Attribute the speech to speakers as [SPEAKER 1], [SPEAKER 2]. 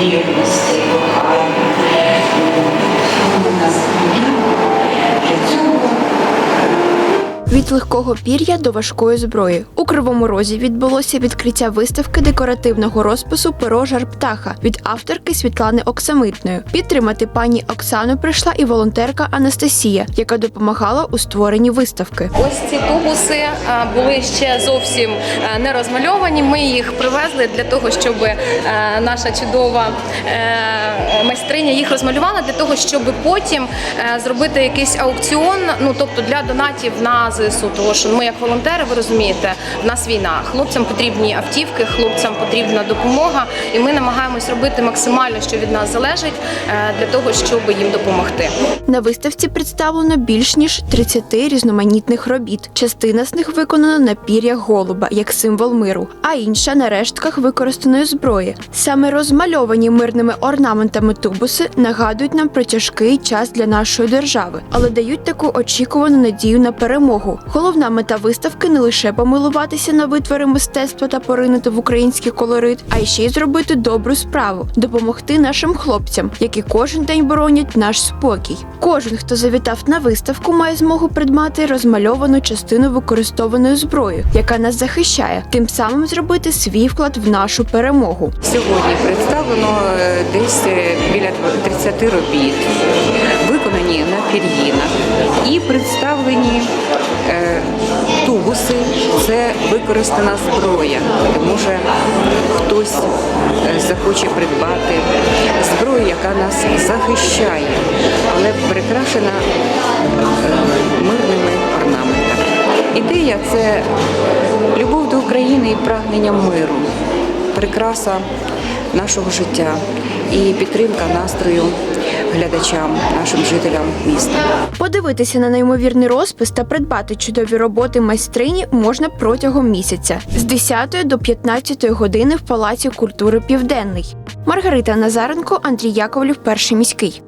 [SPEAKER 1] Eucharistic requirement.
[SPEAKER 2] Від легкого пір'я до важкої зброї у кривому розі відбулося відкриття виставки декоративного розпису Перо жар птаха від авторки Світлани Оксамитної. Підтримати пані Оксану прийшла і волонтерка Анастасія, яка допомагала у створенні виставки.
[SPEAKER 3] Ось ці тубуси е, були ще зовсім е, не розмальовані. Ми їх привезли для того, щоб е, наша чудова майстриня їх розмалювала для того, щоб потім зробити якийсь аукціон. Ну тобто для донатів на ЗСУ. Тому що ми, як волонтери, ви розумієте, в нас війна. Хлопцям потрібні автівки, хлопцям потрібна допомога, і ми намагаємось робити максимально, що від нас залежить, е, для того, щоб їм допомогти.
[SPEAKER 2] На виставці представлено більш ніж 30 різноманітних робіт. Частина з них виконана на пір'ях голуба як символ миру, а інша на рештках використаної зброї. Саме розмальовані мирними орнаментами тубуси нагадують нам про тяжкий час для нашої держави, але дають таку очікувану надію на перемогу. Головна мета виставки не лише помилуватися на витвори мистецтва та поринути в український колорит, а ще й зробити добру справу допомогти нашим хлопцям, які кожен день боронять наш спокій. Кожен, хто завітав на виставку, має змогу придбати розмальовану частину використованої зброї, яка нас захищає, тим самим зробити свій вклад в нашу перемогу.
[SPEAKER 4] Сьогодні представлено е, десь е, біля 30 робіт, виконані на пір'їнах і представлені тубуси. Це використана зброя. Може хтось е, захоче придбати зброю, яка нас захищає, але прикрашена е, мирними орнаментами. Ідея це любов до України і прагнення миру прикраса нашого життя і підтримка настрою глядачам, нашим жителям міста.
[SPEAKER 2] Подивитися на неймовірний розпис та придбати чудові роботи майстрині можна протягом місяця з 10 до 15 години в Палаці культури Південний. Маргарита Назаренко, Андрій Яковлів, перший міський.